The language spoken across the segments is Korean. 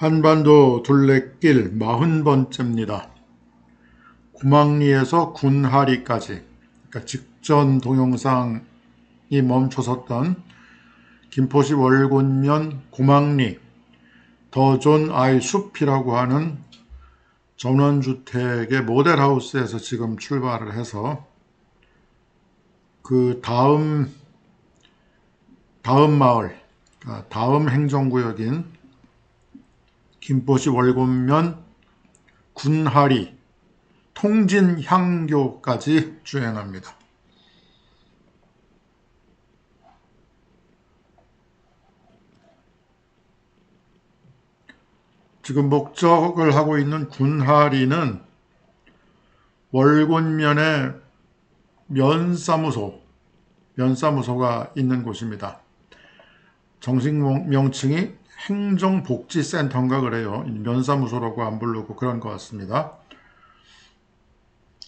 한반도 둘레길 40번째입니다. 구망리에서 군하리까지 그러니까 직전 동영상이 멈춰섰던 김포시 월곤면 구망리 더존 아이 숲이라고 하는 전원주택의 모델하우스에서 지금 출발을 해서 그 다음 다음 마을 그러니까 다음 행정구역인 김포시 월곤면 군하리 통진향교까지 주행합니다. 지금 목적을 하고 있는 군하리는 월곤면에 면사무소, 면사무소가 있는 곳입니다. 정식 명칭이 행정복지센터인가 그래요. 면사무소라고 안 부르고 그런 것 같습니다.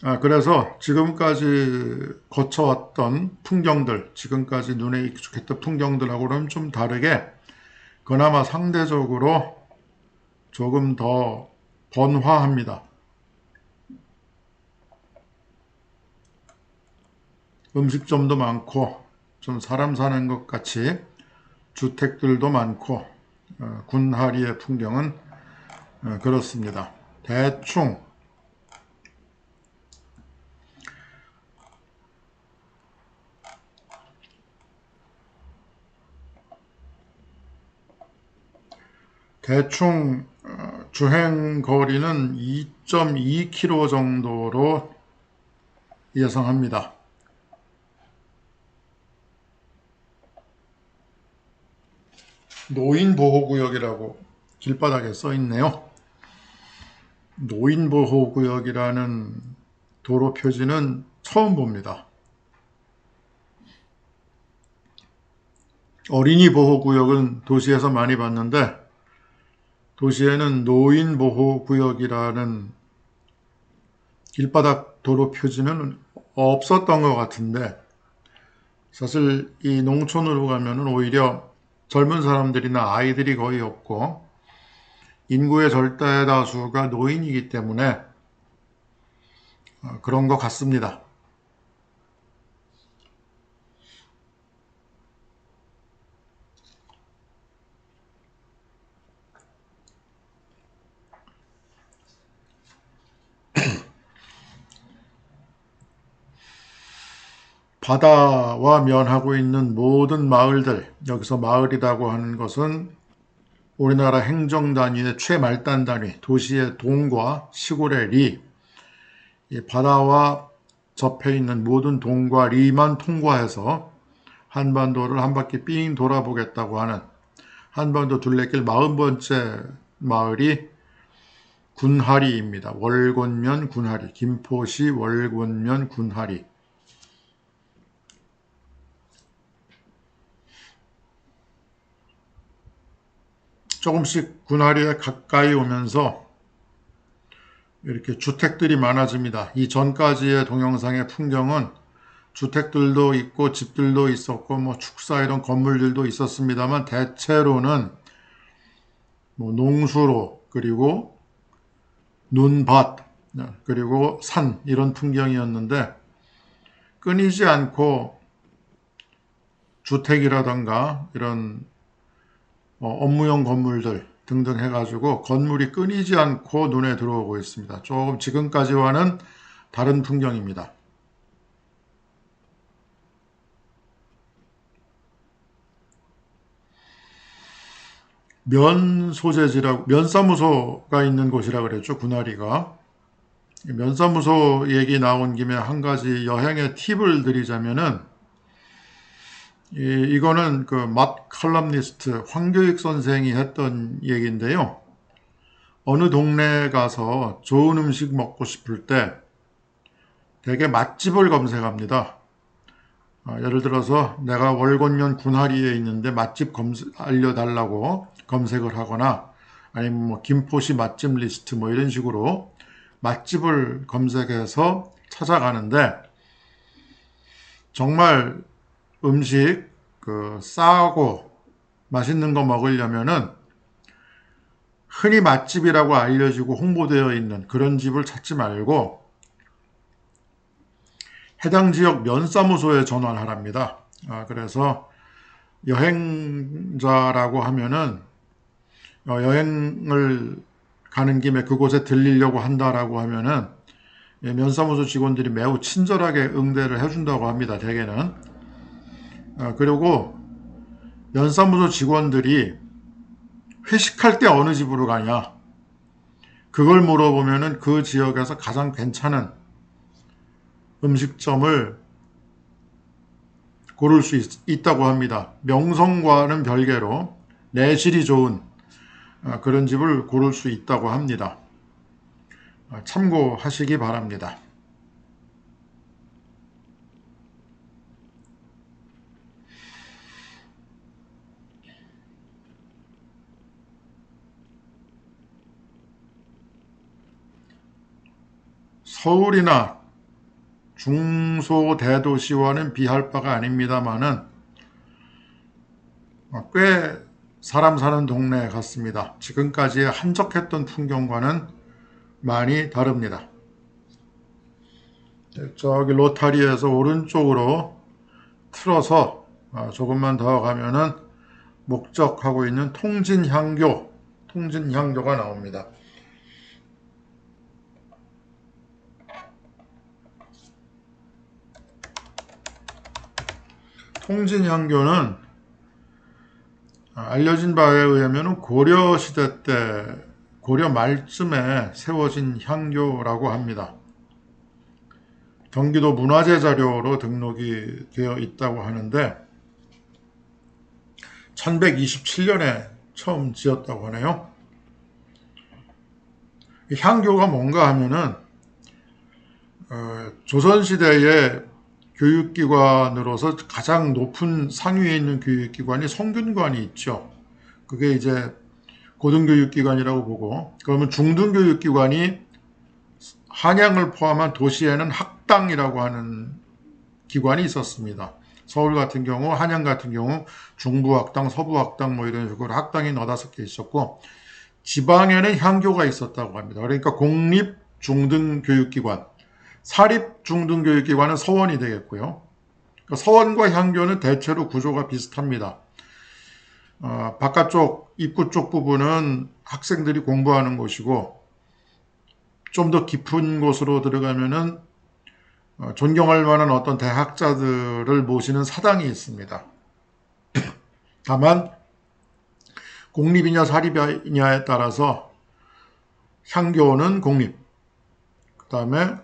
아, 그래서 지금까지 거쳐왔던 풍경들, 지금까지 눈에 익숙했던 풍경들하고는 좀 다르게 그나마 상대적으로 조금 더 번화합니다. 음식점도 많고 좀 사람 사는 것 같이 주택들도 많고 어, 군하리의 풍경은 어, 그렇습니다. 대충 대충 어, 주행 거리는 2.2km 정도로 예상합니다. 노인보호구역이라고 길바닥에 써 있네요. 노인보호구역이라는 도로 표지는 처음 봅니다. 어린이 보호구역은 도시에서 많이 봤는데 도시에는 노인 보호구역이라는 길바닥 도로 표지는 없었던 것 같은데 사실 이 농촌으로 가면은 오히려 젊은 사람들이나 아이들이 거의 없고 인구의 절대 다수가 노인이기 때문에 어, 그런 것 같습니다. 바다와 면하고 있는 모든 마을들, 여기서 마을이라고 하는 것은 우리나라 행정 단위의 최말단 단위, 도시의 동과 시골의 리, 바다와 접해 있는 모든 동과 리만 통과해서 한반도를 한 바퀴 삥 돌아보겠다고 하는 한반도 둘레길 40번째 마을이 군하리입니다. 월곤면 군하리, 김포시 월곤면 군하리. 조금씩 군하리에 가까이 오면서 이렇게 주택들이 많아집니다. 이 전까지의 동영상의 풍경은 주택들도 있고 집들도 있었고 뭐 축사 이런 건물들도 있었습니다만 대체로는 뭐 농수로 그리고 눈밭 그리고 산 이런 풍경이었는데 끊이지 않고 주택이라던가 이런 어, 업무용 건물들 등등 해가지고 건물이 끊이지 않고 눈에 들어오고 있습니다. 조금 지금까지와는 다른 풍경입니다. 면 소재지라고 면사무소가 있는 곳이라 그랬죠 군화리가 면사무소 얘기 나온 김에 한 가지 여행의 팁을 드리자면은 이, 이거는 그맛 칼럼니스트 황교익 선생이 했던 얘기인데요. 어느 동네에 가서 좋은 음식 먹고 싶을 때 대개 맛집을 검색합니다. 아, 예를 들어서 내가 월곤면 군하리에 있는데 맛집 검색, 알려달라고 검색을 하거나 아니면 뭐 김포시 맛집 리스트 뭐 이런 식으로 맛집을 검색해서 찾아가는데 정말 음식 그 싸고 맛있는 거 먹으려면은 흔히 맛집이라고 알려지고 홍보되어 있는 그런 집을 찾지 말고 해당 지역 면사무소에 전화를 하랍니다. 아, 그래서 여행자라고 하면은 어, 여행을 가는 김에 그곳에 들리려고 한다라고 하면은 예, 면사무소 직원들이 매우 친절하게 응대를 해준다고 합니다. 대개는 어, 그리고 면사무소 직원들이 회식할 때 어느 집으로 가냐 그걸 물어보면은 그 지역에서 가장 괜찮은 음식점을 고를 수 있, 다고 합니다. 명성과는 별개로 내실이 좋은 어, 그런 집을 고를 수 있다고 합니다. 어, 참고하시기 바랍니다. 서울이나 중소대도시와는 비할 바가 아닙니다만은 어, 꽤 사람 사는 동네 같습니다. 지금까지 한적했던 풍경과는 많이 다릅니다. 네, 저기 로타리에서 오른쪽으로 틀어서 어, 조금만 더 가면은 목적하고 있는 통진향교, 통진향교가 나옵니다. 통진향교는 알려진 바에 의하면 고려 시대 때 고려 말쯤에 세워진 향교라고 합니다. 경기도 문화재 자료로 등록이 되어 있다고 하는데 1127년에 처음 지었다고 하네요. 향교가 뭔가 하면은 어, 조선시대에 교육기관으로서 가장 높은 상위에 있는 교육기관이 성균관이 있죠. 그게 이제 고등교육기관이라고 보고 그러면 중등교육기관이 한양을 포함한 도시에는 학당이라고 하는 기관이 있었습니다. 서울 같은 경우, 한양 같은 경우 중부학당, 서부학당 뭐 이런 식으로 학당이 너다섯 개 있었고 지방에는 향교가 있었다고 합니다. 그러니까 공립 중등교육기관 사립 중등교육기관은 서원이 되겠고요. 그러니까 서원과 향교는 대체로 구조가 비슷합니다. 어, 바깥쪽 입구 쪽 부분은 학생들이 공부하는 곳이고 좀 더 깊은 곳으로 들어가면은 어, 존경할 만한 어떤 대학자들을 모시는 사당이 있습니다. 다만 공립이냐 사립이냐에 따라서 향교는 공립, 그 다음에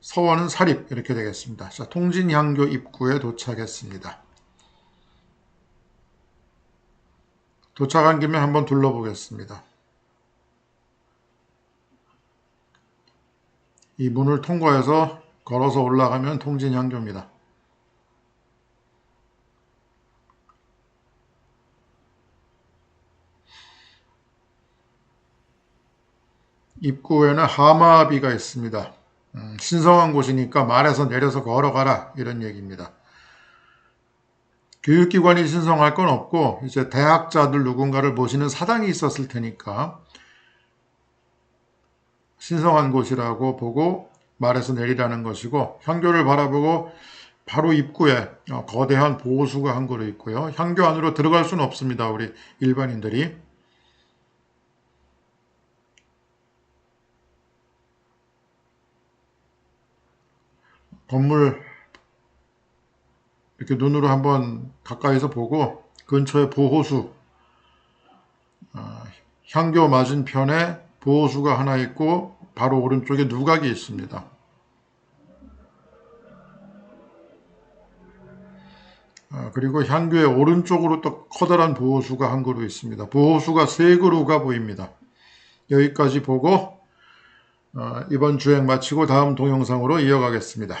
서원은 사립 이렇게 되겠습니다. 자, 통진향교 입구에 도착했습니다. 도착한 김에 한번 둘러보겠습니다. 이 문을 통과해서 걸어서 올라가면 통진향교입니다. 입구에는 하마비가 있습니다. 음, 신성한 곳이니까 말에서 내려서 걸어가라 이런 얘기입니다. 교육기관이 신성할 건 없고 이제 대학자들 누군가를 모시는 사당이 있었을 테니까 신성한 곳이라고 보고 말에서 내리라는 것이고 향교를 바라보고 바로 입구에 어, 거대한 보호수가 한 그루 있고요. 향교 안으로 들어갈 수는 없습니다. 우리 일반인들이. 건물 이렇게 눈으로 한번 가까이서 보고 근처에 보호수 어, 향교 맞은편에 보호수가 하나 있고 바로 오른쪽에 누각이 있습니다. 어, 그리고 향교의 오른쪽으로 또 커다란 보호수가 한 그루 있습니다. 보호수가 세 그루가 보입니다. 여기까지 보고 어, 이번 주행 마치고 다음 동영상으로 이어가겠습니다.